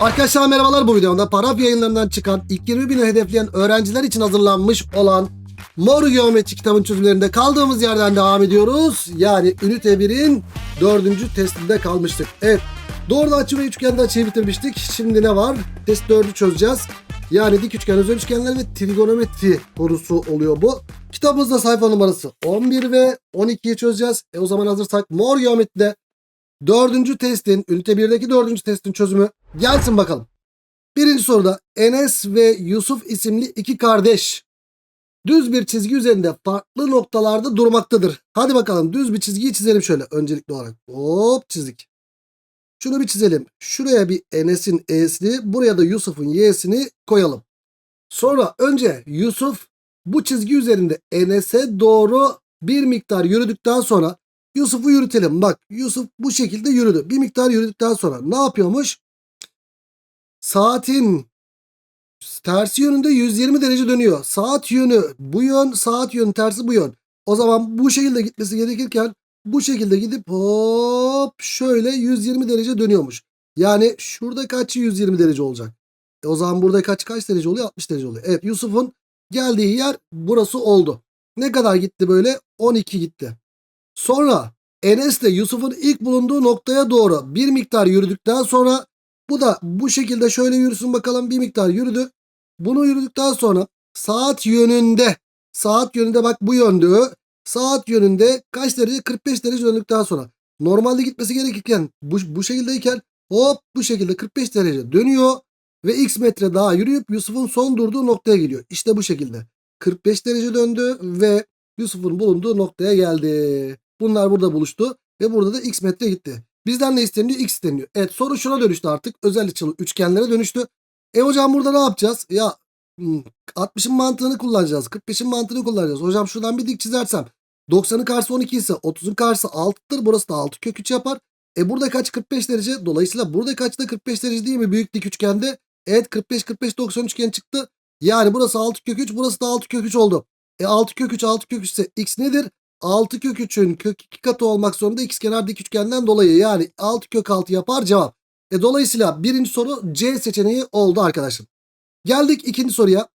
Arkadaşlar merhabalar bu videomda paraf yayınlarından çıkan ilk 20 bini hedefleyen öğrenciler için hazırlanmış olan Mor Geometri kitabın çözümlerinde kaldığımız yerden devam ediyoruz. Yani ünite 1'in dördüncü testinde kalmıştık. Evet doğrudan açı ve üçgende açıyı bitirmiştik. Şimdi ne var? Test 4'ü çözeceğiz. Yani dik üçgen, özel üçgenler ve trigonometri konusu oluyor bu. Kitabımızda sayfa numarası 11 ve 12'yi çözeceğiz. E o zaman hazırsak Mor Geometri'de Dördüncü testin, ünite 1'deki dördüncü testin çözümü gelsin bakalım. Birinci soruda Enes ve Yusuf isimli iki kardeş düz bir çizgi üzerinde farklı noktalarda durmaktadır. Hadi bakalım düz bir çizgiyi çizelim şöyle öncelikli olarak. Hop çizdik. Şunu bir çizelim. Şuraya bir Enes'in E'sini, buraya da Yusuf'un Y'sini koyalım. Sonra önce Yusuf bu çizgi üzerinde Enes'e doğru bir miktar yürüdükten sonra Yusuf'u yürütelim. Bak Yusuf bu şekilde yürüdü. Bir miktar yürüdükten sonra ne yapıyormuş? Saatin tersi yönünde 120 derece dönüyor. Saat yönü bu yön, saat yönü tersi bu yön. O zaman bu şekilde gitmesi gerekirken bu şekilde gidip hop şöyle 120 derece dönüyormuş. Yani şurada kaç 120 derece olacak? E o zaman burada kaç kaç derece oluyor? 60 derece oluyor. Evet Yusuf'un geldiği yer burası oldu. Ne kadar gitti böyle? 12 gitti. Sonra Enes de Yusuf'un ilk bulunduğu noktaya doğru bir miktar yürüdükten sonra bu da bu şekilde şöyle yürüsün bakalım bir miktar yürüdü. Bunu yürüdükten sonra saat yönünde saat yönünde bak bu yöndü. Saat yönünde kaç derece? 45 derece döndükten sonra. Normalde gitmesi gerekirken bu, bu şekildeyken hop bu şekilde 45 derece dönüyor ve x metre daha yürüyüp Yusuf'un son durduğu noktaya geliyor. İşte bu şekilde. 45 derece döndü ve Yusuf'un bulunduğu noktaya geldi. Bunlar burada buluştu ve burada da x metre gitti. Bizden ne isteniyor? X isteniyor. Evet soru şuna dönüştü artık. Özel açılı üçgenlere dönüştü. E hocam burada ne yapacağız? Ya hmm, 60'ın mantığını kullanacağız. 45'in mantığını kullanacağız. Hocam şuradan bir dik çizersem 90'ın karşısı 12 ise 30'un karşısı 6'tır. Burası da 6 kök 3 yapar. E burada kaç 45 derece? Dolayısıyla burada kaç da 45 derece değil mi büyük dik üçgende? Evet 45 45 90 üçgen çıktı. Yani burası 6 kök 3 burası da 6 kök 3 oldu. E 6 kök 3 6 kök 3 ise x nedir? 6 kök 3'ün kök 2 katı olmak zorunda x kenar dik üçgenden dolayı. Yani 6 kök 6 yapar cevap. E dolayısıyla birinci soru C seçeneği oldu arkadaşım. Geldik ikinci soruya.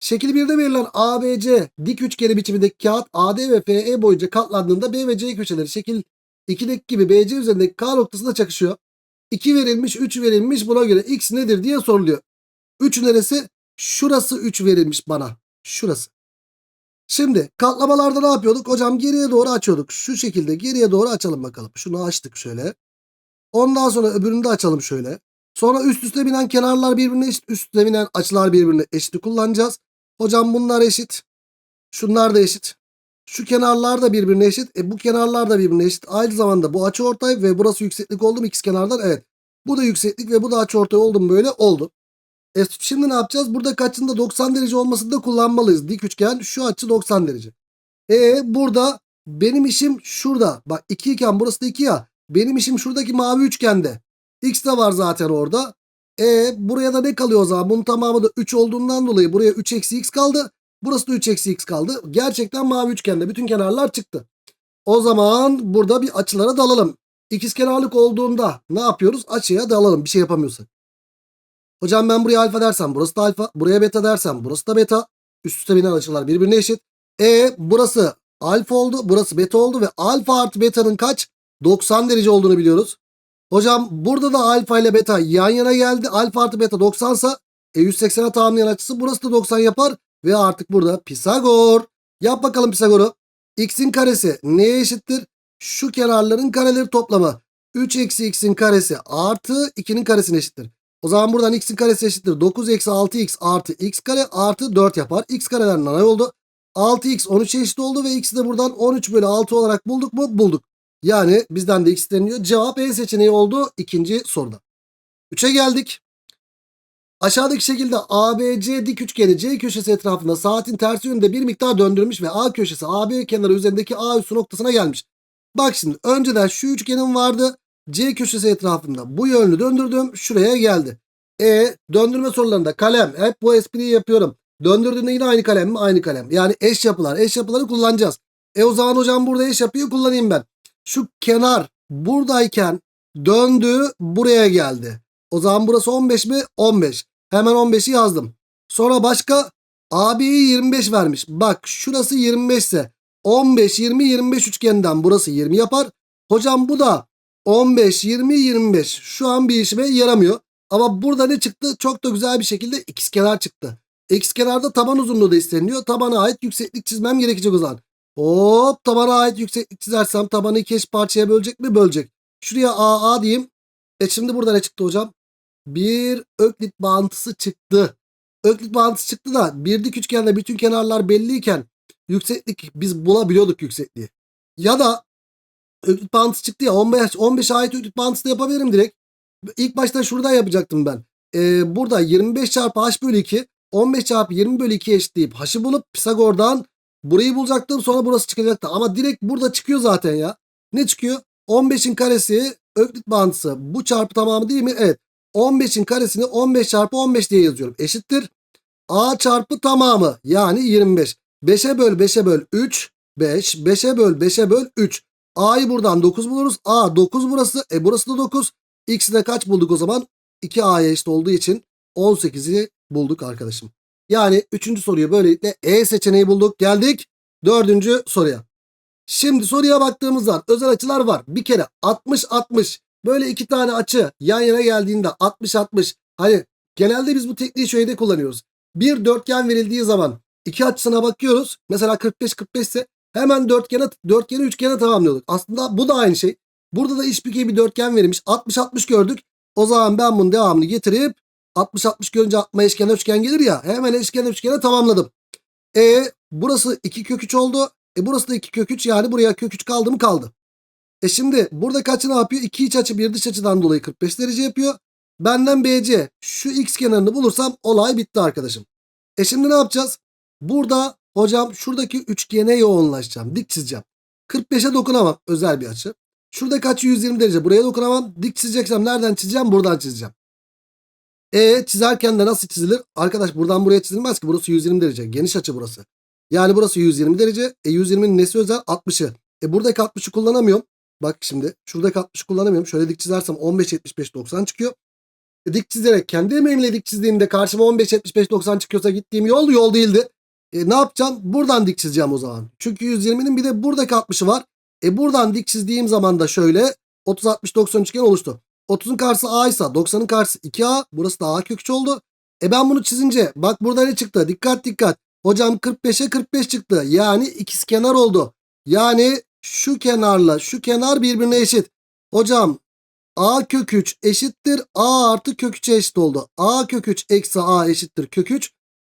Şekil 1'de verilen ABC dik üçgeni biçimindeki kağıt AD ve FE boyunca katlandığında B ve C köşeleri şekil 2'deki gibi BC üzerindeki K noktasında çakışıyor. 2 verilmiş 3 verilmiş buna göre x nedir diye soruluyor. 3 neresi? Şurası 3 verilmiş bana. Şurası. Şimdi katlamalarda ne yapıyorduk? Hocam geriye doğru açıyorduk. Şu şekilde geriye doğru açalım bakalım. Şunu açtık şöyle. Ondan sonra öbürünü de açalım şöyle. Sonra üst üste binen kenarlar birbirine eşit. Üst üste binen açılar birbirine eşit kullanacağız. Hocam bunlar eşit. Şunlar da eşit. Şu kenarlar da birbirine eşit. E bu kenarlar da birbirine eşit. Aynı zamanda bu açı ortay ve burası yükseklik oldu mu ikiz kenardan? Evet. Bu da yükseklik ve bu da açı ortay oldu mu böyle? Oldu. E şimdi ne yapacağız? Burada kaçında 90 derece olmasını da kullanmalıyız. Dik üçgen şu açı 90 derece. E burada benim işim şurada. Bak 2 iken burası da 2 ya. Benim işim şuradaki mavi üçgende. X de var zaten orada. E buraya da ne kalıyor o zaman? Bunun tamamı da 3 olduğundan dolayı buraya 3 eksi x kaldı. Burası da 3 eksi x kaldı. Gerçekten mavi üçgende bütün kenarlar çıktı. O zaman burada bir açılara dalalım. İkiz kenarlık olduğunda ne yapıyoruz? Açıya dalalım bir şey yapamıyorsak. Hocam ben buraya alfa dersem burası da alfa. Buraya beta dersem burası da beta. Üst üste binen açılar birbirine eşit. E burası alfa oldu. Burası beta oldu ve alfa artı beta'nın kaç? 90 derece olduğunu biliyoruz. Hocam burada da alfa ile beta yan yana geldi. Alfa artı beta 90 sa e 180'e tamamlayan açısı burası da 90 yapar. Ve artık burada Pisagor. Yap bakalım Pisagor'u. X'in karesi neye eşittir? Şu kenarların kareleri toplamı. 3 eksi x'in karesi artı 2'nin karesine eşittir. O zaman buradan x'in karesi eşittir. 9 eksi 6x artı x kare artı 4 yapar. x kareler nanay oldu. 6x 13 eşit oldu ve x'i de buradan 13 bölü 6 olarak bulduk mu? Bulduk. Yani bizden de x isteniyor. Cevap E seçeneği oldu ikinci soruda. 3'e geldik. Aşağıdaki şekilde ABC dik üçgeni C köşesi etrafında saatin tersi yönünde bir miktar döndürmüş ve A köşesi AB kenarı üzerindeki A üssü noktasına gelmiş. Bak şimdi önceden şu üçgenim vardı. C köşesi etrafında bu yönlü döndürdüm. Şuraya geldi. E döndürme sorularında kalem hep bu espriyi yapıyorum. Döndürdüğünde yine aynı kalem mi? Aynı kalem. Yani eş yapılar. Eş yapıları kullanacağız. E o zaman hocam burada eş yapıyı kullanayım ben. Şu kenar buradayken döndü buraya geldi. O zaman burası 15 mi? 15. Hemen 15'i yazdım. Sonra başka AB'yi 25 vermiş. Bak şurası 25 ise 15, 20, 25 üçgeninden burası 20 yapar. Hocam bu da 15, 20, 25. Şu an bir işime yaramıyor. Ama burada ne çıktı? Çok da güzel bir şekilde ikizkenar çıktı. İkizkenarda taban uzunluğu da isteniyor. Tabana ait yükseklik çizmem gerekecek o zaman. Hop tabana ait yükseklik çizersem tabanı iki eş parçaya bölecek mi? Bölecek. Şuraya AA diyeyim. E şimdi burada ne çıktı hocam? Bir öklit bağıntısı çıktı. Öklit bağıntısı çıktı da bir dik üçgende bütün kenarlar belliyken yükseklik biz bulabiliyorduk yüksekliği. Ya da öklit bağıntısı çıktı ya 15, 15 ait öklit bağıntısı da yapabilirim direkt. İlk başta şuradan yapacaktım ben. Ee, burada 25 çarpı h bölü 2 15 çarpı 20 bölü 2 eşitleyip h'ı bulup Pisagor'dan burayı bulacaktım sonra burası çıkacaktı. Ama direkt burada çıkıyor zaten ya. Ne çıkıyor? 15'in karesi öklit bağıntısı. Bu çarpı tamamı değil mi? Evet. 15'in karesini 15 çarpı 15 diye yazıyorum. Eşittir. A çarpı tamamı yani 25. 5'e böl 5'e böl 3. 5. 5'e böl 5'e böl 3. A'yı buradan 9 buluruz. A 9 burası. E burası da 9. X'i de kaç bulduk o zaman? 2A'ya eşit olduğu için 18'i bulduk arkadaşım. Yani 3. soruyu böylelikle E seçeneği bulduk. Geldik 4. soruya. Şimdi soruya baktığımızda özel açılar var. Bir kere 60-60 böyle iki tane açı yan yana geldiğinde 60-60 hani genelde biz bu tekniği şöyle kullanıyoruz. Bir dörtgen verildiği zaman iki açısına bakıyoruz. Mesela 45-45 ise hemen dörtgene, dörtgeni üçgene tamamlıyorduk. Aslında bu da aynı şey. Burada da işbirliği bir dörtgen verilmiş. 60-60 gördük. O zaman ben bunun devamını getirip 60-60 görünce aklıma eşkenar üçgen gelir ya. Hemen eşkenar üçgene tamamladım. E burası 2 kök 3 oldu. E burası da 2 kök 3 yani buraya kök 3 kaldı mı kaldı. E şimdi burada kaçı ne yapıyor? 2 iç açı bir dış açıdan dolayı 45 derece yapıyor. Benden BC şu x kenarını bulursam olay bitti arkadaşım. E şimdi ne yapacağız? Burada hocam şuradaki üçgene yoğunlaşacağım. Dik çizeceğim. 45'e dokunamam. Özel bir açı. Şuradaki açı 120 derece. Buraya dokunamam. Dik çizeceksem nereden çizeceğim? Buradan çizeceğim. E çizerken de nasıl çizilir? Arkadaş buradan buraya çizilmez ki. Burası 120 derece. Geniş açı burası. Yani burası 120 derece. E 120'nin nesi özel? 60'ı. E buradaki 60'ı kullanamıyorum. Bak şimdi şuradaki 60'ı kullanamıyorum. Şöyle dik çizersem 15 75 90 çıkıyor. E, dik çizerek kendi emeğimle dik çizdiğimde karşıma 15 75 90 çıkıyorsa gittiğim yol yol değildi. E, ne yapacağım? Buradan dik çizeceğim o zaman. Çünkü 120'nin bir de buradaki 60'ı var. E buradan dik çizdiğim zaman da şöyle 30 60 90 üçgen oluştu. 30'un karşısı A ise 90'ın karşısı 2A. Burası da A köküç oldu. E ben bunu çizince bak burada ne çıktı? Dikkat dikkat. Hocam 45'e 45 çıktı. Yani ikiz kenar oldu. Yani şu kenarla şu kenar birbirine eşit. Hocam A kök 3 eşittir A artı kök 3'e eşit oldu. A kök 3 eksi A eşittir kök 3.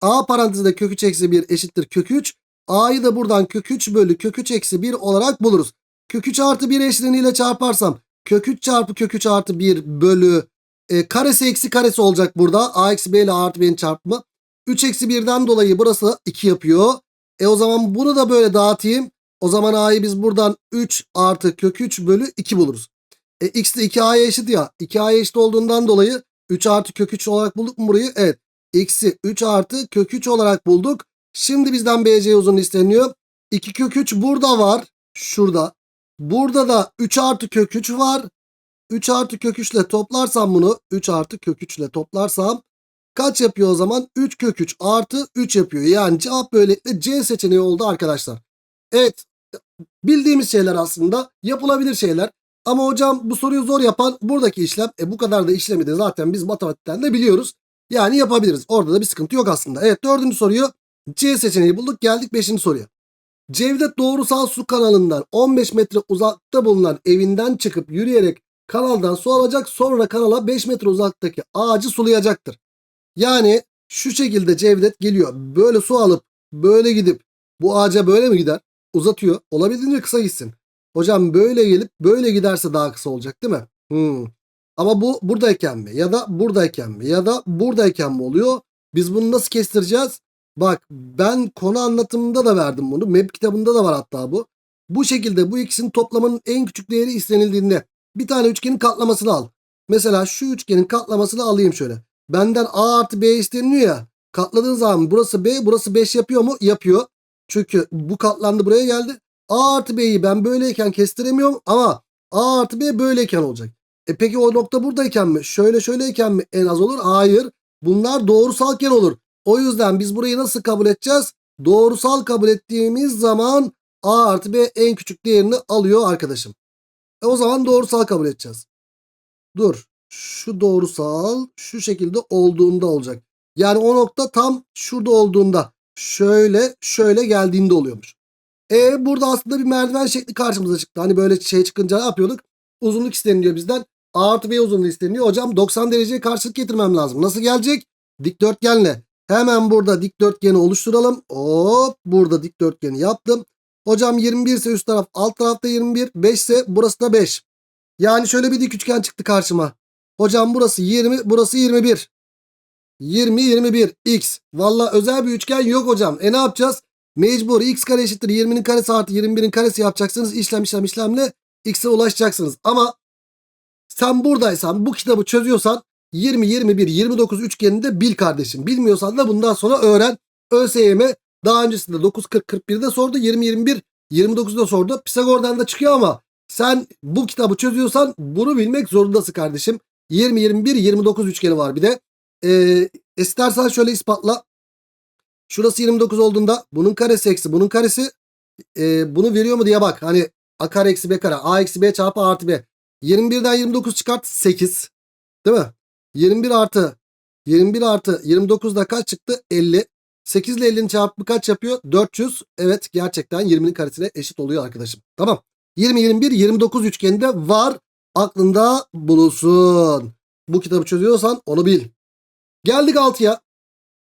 A parantezinde kök 3 eksi 1 eşittir kök 3. A'yı da buradan kök 3 bölü kök 3 eksi 1 olarak buluruz. Kök 3 artı 1 eşleniğiyle çarparsam kök 3 çarpı kök 3 artı 1 bölü e, karesi eksi karesi olacak burada. A eksi B ile A artı B'nin çarpımı. 3 eksi 1'den dolayı burası 2 yapıyor. E o zaman bunu da böyle dağıtayım. O zaman A'yı biz buradan 3 artı kök 3 bölü 2 buluruz. E x de 2a'ya eşit ya. 2a'ya eşit olduğundan dolayı 3 artı kök 3 olarak bulduk mu burayı? Evet. X'i 3 artı kök 3 olarak bulduk. Şimdi bizden BC uzun isteniyor. 2 kök 3 burada var. Şurada. Burada da 3 artı kök 3 var. 3 artı kök 3 ile toplarsam bunu 3 artı kök 3 ile toplarsam kaç yapıyor o zaman? 3 kök 3 artı 3 yapıyor. Yani cevap böylelikle C seçeneği oldu arkadaşlar. Evet bildiğimiz şeyler aslında yapılabilir şeyler. Ama hocam bu soruyu zor yapan buradaki işlem. E bu kadar da işlemi de zaten biz matematikten de biliyoruz. Yani yapabiliriz. Orada da bir sıkıntı yok aslında. Evet dördüncü soruyu C seçeneği bulduk. Geldik beşinci soruya. Cevdet doğrusal su kanalından 15 metre uzakta bulunan evinden çıkıp yürüyerek kanaldan su alacak. Sonra kanala 5 metre uzaktaki ağacı sulayacaktır. Yani şu şekilde Cevdet geliyor. Böyle su alıp böyle gidip bu ağaca böyle mi gider? Uzatıyor. Olabildiğince kısa gitsin. Hocam böyle gelip böyle giderse daha kısa olacak değil mi? Hmm. Ama bu buradayken mi? Ya da buradayken mi? Ya da buradayken mi oluyor? Biz bunu nasıl kestireceğiz? Bak ben konu anlatımında da verdim bunu. MEP kitabında da var hatta bu. Bu şekilde bu ikisinin toplamının en küçük değeri istenildiğinde bir tane üçgenin katlamasını al. Mesela şu üçgenin katlamasını alayım şöyle. Benden A artı B isteniliyor ya. Katladığın zaman burası B burası 5 yapıyor mu? Yapıyor. Çünkü bu katlandı buraya geldi. A artı B'yi ben böyleyken kestiremiyorum ama A artı B böyleyken olacak. E peki o nokta buradayken mi? Şöyle şöyleyken mi en az olur? Hayır. Bunlar doğrusalken olur. O yüzden biz burayı nasıl kabul edeceğiz? Doğrusal kabul ettiğimiz zaman A artı B en küçük değerini alıyor arkadaşım. E o zaman doğrusal kabul edeceğiz. Dur. Şu doğrusal şu şekilde olduğunda olacak. Yani o nokta tam şurada olduğunda şöyle şöyle geldiğinde oluyormuş. E burada aslında bir merdiven şekli karşımıza çıktı. Hani böyle şey çıkınca ne yapıyorduk? Uzunluk isteniliyor bizden. Artı B uzunluğu isteniyor. Hocam 90 dereceye karşılık getirmem lazım. Nasıl gelecek? Dikdörtgenle. Hemen burada dikdörtgeni oluşturalım. Hop burada dikdörtgeni yaptım. Hocam 21 ise üst taraf alt tarafta 21. 5 ise burası da 5. Yani şöyle bir dik üçgen çıktı karşıma. Hocam burası 20 burası 21. 20 21 x. Valla özel bir üçgen yok hocam. E ne yapacağız? Mecbur x kare eşittir 20'nin karesi artı 21'in karesi yapacaksınız. İşlem işlem işlemle x'e ulaşacaksınız. Ama sen buradaysan bu kitabı çözüyorsan 20 21 29 üçgenini de bil kardeşim. Bilmiyorsan da bundan sonra öğren. ÖSYM daha öncesinde 9 40 41'de sordu. 20 21 29'da sordu. Pisagor'dan da çıkıyor ama sen bu kitabı çözüyorsan bunu bilmek zorundasın kardeşim. 20 21 29 üçgeni var bir de. Ee, istersen şöyle ispatla. Şurası 29 olduğunda bunun karesi eksi bunun karesi e, bunu veriyor mu diye bak. Hani a kare eksi b kare a eksi b çarpı a artı b. 21'den 29 çıkart 8. Değil mi? 21 artı 21 artı 29'da kaç çıktı? 50. 8 ile 50'nin çarpımı kaç yapıyor? 400. Evet gerçekten 20'nin karesine eşit oluyor arkadaşım. Tamam. 20 21 29 üçgeninde var. Aklında bulunsun. Bu kitabı çözüyorsan onu bil. Geldik 6'ya.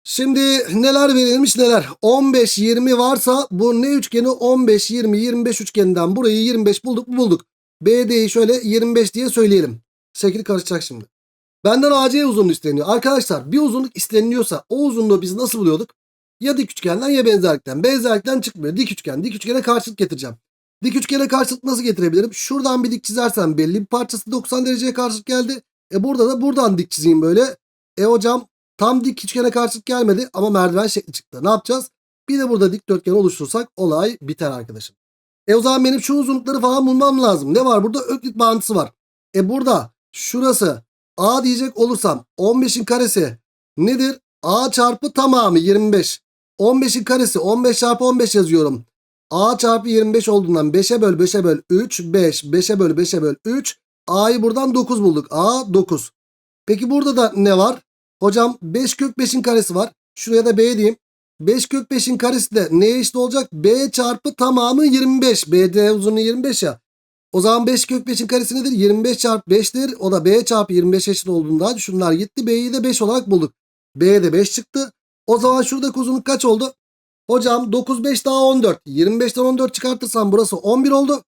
Şimdi neler verilmiş neler. 15 20 varsa bu ne üçgeni? 15 20 25 üçgeninden burayı 25 bulduk mu bulduk. BD'yi şöyle 25 diye söyleyelim. Şekil karışacak şimdi. Benden AC uzunluğu isteniyor. Arkadaşlar bir uzunluk isteniliyorsa o uzunluğu biz nasıl buluyorduk? Ya dik üçgenden ya benzerlikten. Benzerlikten çıkmıyor. Dik üçgen. Dik üçgene karşılık getireceğim. Dik üçgene karşılık nasıl getirebilirim? Şuradan bir dik çizersem belli bir parçası 90 dereceye karşılık geldi. E burada da buradan dik çizeyim böyle. E hocam tam dik üçgene karşılık gelmedi ama merdiven şekli çıktı. Ne yapacağız? Bir de burada dikdörtgen oluşturursak olay biter arkadaşım. E o zaman benim şu uzunlukları falan bulmam lazım. Ne var burada? Öklit bağıntısı var. E burada şurası A diyecek olursam 15'in karesi nedir? A çarpı tamamı 25. 15'in karesi 15 çarpı 15 yazıyorum. A çarpı 25 olduğundan 5'e böl 5'e böl 3 5 5'e böl 5'e böl 3 A'yı buradan 9 bulduk. A 9. Peki burada da ne var? Hocam 5 kök 5'in karesi var. Şuraya da B diyeyim. 5 kök 5'in karesi de neye eşit olacak? B çarpı tamamı 25. BD uzunluğu 25 ya. O zaman 5 kök 5'in karesi nedir? 25 çarpı 5'tir. O da B çarpı 25 eşit olduğundan şunlar gitti. B'yi de 5 olarak bulduk. B'ye de 5 çıktı. O zaman şuradaki uzunluk kaç oldu? Hocam 9 5 daha 14. 25'ten 14 çıkartırsam burası 11 oldu.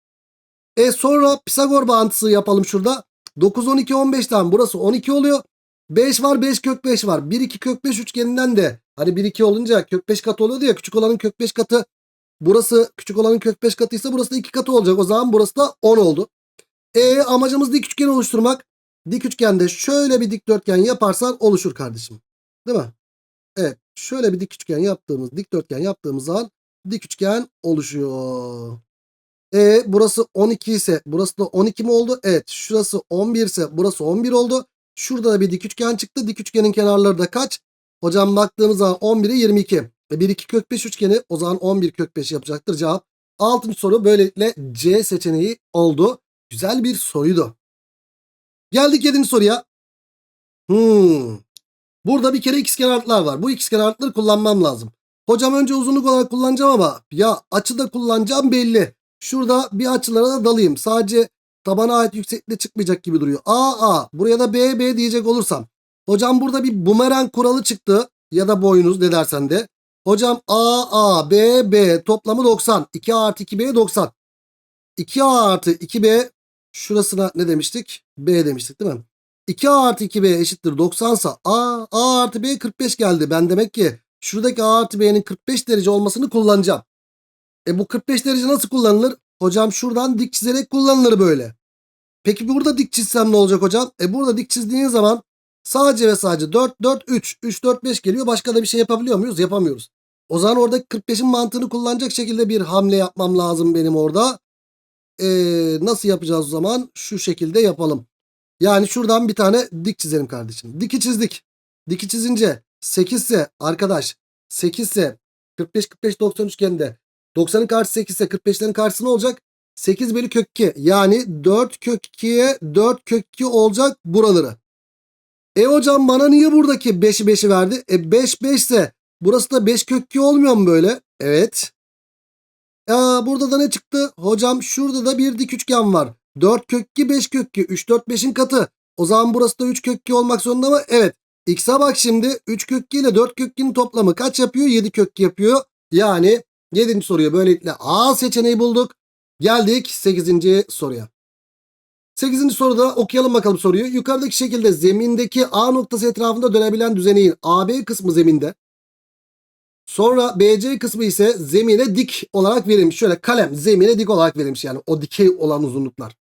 E sonra Pisagor bağıntısı yapalım şurada. 9 12 15'ten burası 12 oluyor. 5 var 5 kök 5 var. 1 2 kök 5 üçgeninden de hani 1 2 olunca kök 5 katı oluyordu ya küçük olanın kök 5 katı Burası küçük olanın kök 5 katıysa burası da 2 katı olacak. O zaman burası da 10 oldu. E amacımız dik üçgen oluşturmak. Dik üçgende şöyle bir dikdörtgen yaparsan oluşur kardeşim. Değil mi? Evet. Şöyle bir dik üçgen yaptığımız, dikdörtgen yaptığımız zaman dik üçgen oluşuyor. E burası 12 ise burası da 12 mi oldu? Evet. Şurası 11 ise burası 11 oldu. Şurada da bir dik üçgen çıktı. Dik üçgenin kenarları da kaç? Hocam baktığımız zaman 11'e 22. E 1 2 kök 5 üçgeni o zaman 11 kök 5 yapacaktır cevap. Altıncı soru böylelikle C seçeneği oldu. Güzel bir soruydu. Geldik 7. soruya. Hmm. Burada bir kere ikizkenarlıklar var. Bu ikizkenarlıkları kullanmam lazım. Hocam önce uzunluk olarak kullanacağım ama ya açı da kullanacağım belli. Şurada bir açılara da dalayım. Sadece tabana ait yükseklikle çıkmayacak gibi duruyor. A A buraya da B B diyecek olursam. Hocam burada bir bumerang kuralı çıktı. Ya da boynuz ne dersen de. Hocam A A B B toplamı 90. 2 artı 2B 90. 2A artı 2B şurasına ne demiştik? B demiştik değil mi? 2A artı 2B eşittir 90 sa A, A artı B 45 geldi. Ben demek ki şuradaki A artı B'nin 45 derece olmasını kullanacağım. E bu 45 derece nasıl kullanılır? Hocam şuradan dik çizerek kullanılır böyle. Peki burada dik çizsem ne olacak hocam? E burada dik çizdiğin zaman sadece ve sadece 4, 4, 3, 3, 4, 5 geliyor. Başka da bir şey yapabiliyor muyuz? Yapamıyoruz. O zaman orada 45'in mantığını kullanacak şekilde bir hamle yapmam lazım benim orada. Ee, nasıl yapacağız o zaman? Şu şekilde yapalım. Yani şuradan bir tane dik çizelim kardeşim. Diki çizdik. Diki çizince 8 ise arkadaş 8 ise 45 45 90 üçgeninde 90'ın karşısı 8 ise 45'lerin karşısı ne olacak? 8 bölü kök 2 yani 4 kök 2'ye 4 kök 2 olacak buraları. E hocam bana niye buradaki 5'i 5'i verdi? E 5 5 ise burası da 5 kök 2 olmuyor mu böyle? Evet. Ya burada da ne çıktı? Hocam şurada da bir dik üçgen var. 4 kök 2 5 kök 2 3 4 5'in katı. O zaman burası da 3 kök 2 olmak zorunda mı? Evet. X'e bak şimdi 3 kök 2 ile 4 kök 2'nin toplamı kaç yapıyor? 7 kök 2 yapıyor. Yani 7. soruya böylelikle A seçeneği bulduk. Geldik 8. soruya. 8. soruda okuyalım bakalım soruyu. Yukarıdaki şekilde zemindeki A noktası etrafında dönebilen düzeneğin AB kısmı zeminde. Sonra BC kısmı ise zemine dik olarak verilmiş. Şöyle kalem zemine dik olarak verilmiş yani o dikey olan uzunluklar.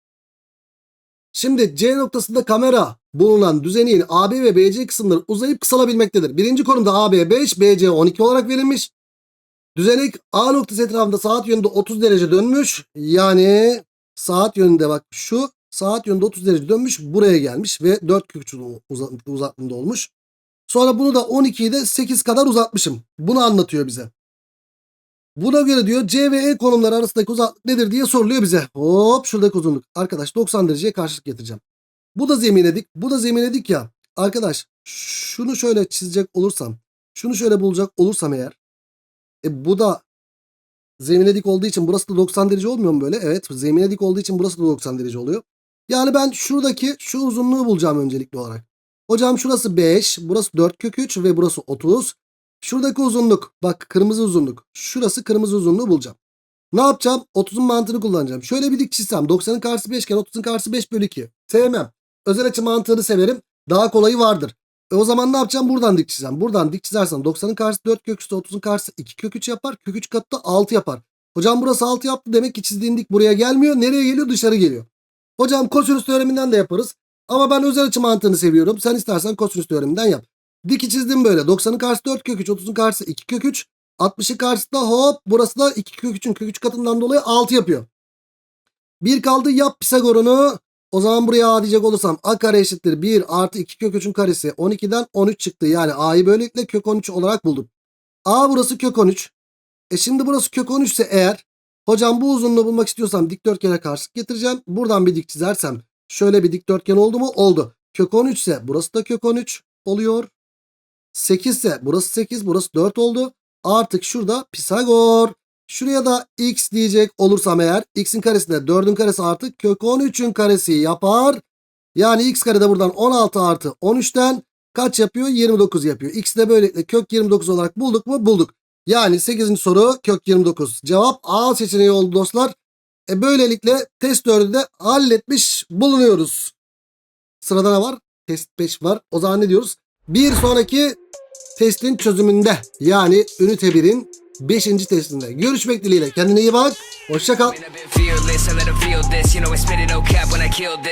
Şimdi C noktasında kamera bulunan düzeneğin AB ve BC kısımları uzayıp kısalabilmektedir. Birinci konumda AB 5, BC 12 olarak verilmiş. Düzenek A noktası etrafında saat yönünde 30 derece dönmüş. Yani saat yönünde bak şu saat yönünde 30 derece dönmüş buraya gelmiş ve 4 kök uzaklığında olmuş. Sonra bunu da 12'yi de 8 kadar uzatmışım. Bunu anlatıyor bize. Buna göre diyor C ve E konumları arasındaki uzaklık nedir diye soruluyor bize. Hop şuradaki uzunluk. Arkadaş 90 dereceye karşılık getireceğim. Bu da zemine dik. Bu da zemine dik ya. Arkadaş şunu şöyle çizecek olursam. Şunu şöyle bulacak olursam eğer. E bu da zemine dik olduğu için burası da 90 derece olmuyor mu böyle? Evet zemine dik olduğu için burası da 90 derece oluyor. Yani ben şuradaki şu uzunluğu bulacağım öncelikli olarak. Hocam şurası 5, burası 4 kök 3 ve burası 30. Şuradaki uzunluk bak kırmızı uzunluk. Şurası kırmızı uzunluğu bulacağım. Ne yapacağım? 30'un mantığını kullanacağım. Şöyle bir dik çizsem 90'ın karşısı 5 iken 30'un karşısı 5 bölü 2. Sevmem. Özel açı mantığını severim. Daha kolayı vardır. E o zaman ne yapacağım? Buradan dik çizeceğim. Buradan dik çizersem 90'ın karşısı 4 kök 3 30'un karşısı 2 kök 3 yapar. Kök 3 katı da 6 yapar. Hocam burası 6 yaptı. Demek ki çizdiğin dik buraya gelmiyor. Nereye geliyor? Dışarı geliyor. Hocam kosinüs teoreminden de yaparız. Ama ben özel açı mantığını seviyorum. Sen istersen kosinüs teoreminden yap. Diki çizdim böyle. 90'ın karşısı 4 kök 3, 30'un karşısı 2 kök 3. 60'ın karşısı da hop burası da 2 kök 3'ün kök 3 katından dolayı 6 yapıyor. Bir kaldı yap Pisagor'unu. O zaman buraya A diyecek olursam A kare eşittir 1 artı 2 kök 3'ün karesi 12'den 13 çıktı. Yani A'yı böylelikle kök 13 olarak buldum. A burası kök 13. E şimdi burası kök 13 ise eğer hocam bu uzunluğu bulmak istiyorsam dikdörtgene karşılık getireceğim. Buradan bir dik çizersem şöyle bir dikdörtgen oldu mu? Oldu. Kök 13 ise burası da kök 13 oluyor. 8 ise burası 8 burası 4 oldu. Artık şurada Pisagor. Şuraya da x diyecek olursam eğer x'in karesi de 4'ün karesi artı kök 13'ün karesi yapar. Yani x kare de buradan 16 artı 13'ten kaç yapıyor? 29 yapıyor. X de böylelikle kök 29 olarak bulduk mu? Bulduk. Yani 8. soru kök 29. Cevap A seçeneği oldu dostlar. E böylelikle test 4'ü de halletmiş bulunuyoruz. Sırada ne var? Test 5 var. O zaman ne diyoruz? Bir sonraki testin çözümünde yani ünite 1'in 5. testinde. Görüşmek dileğiyle. Kendine iyi bak. Hoşça kal.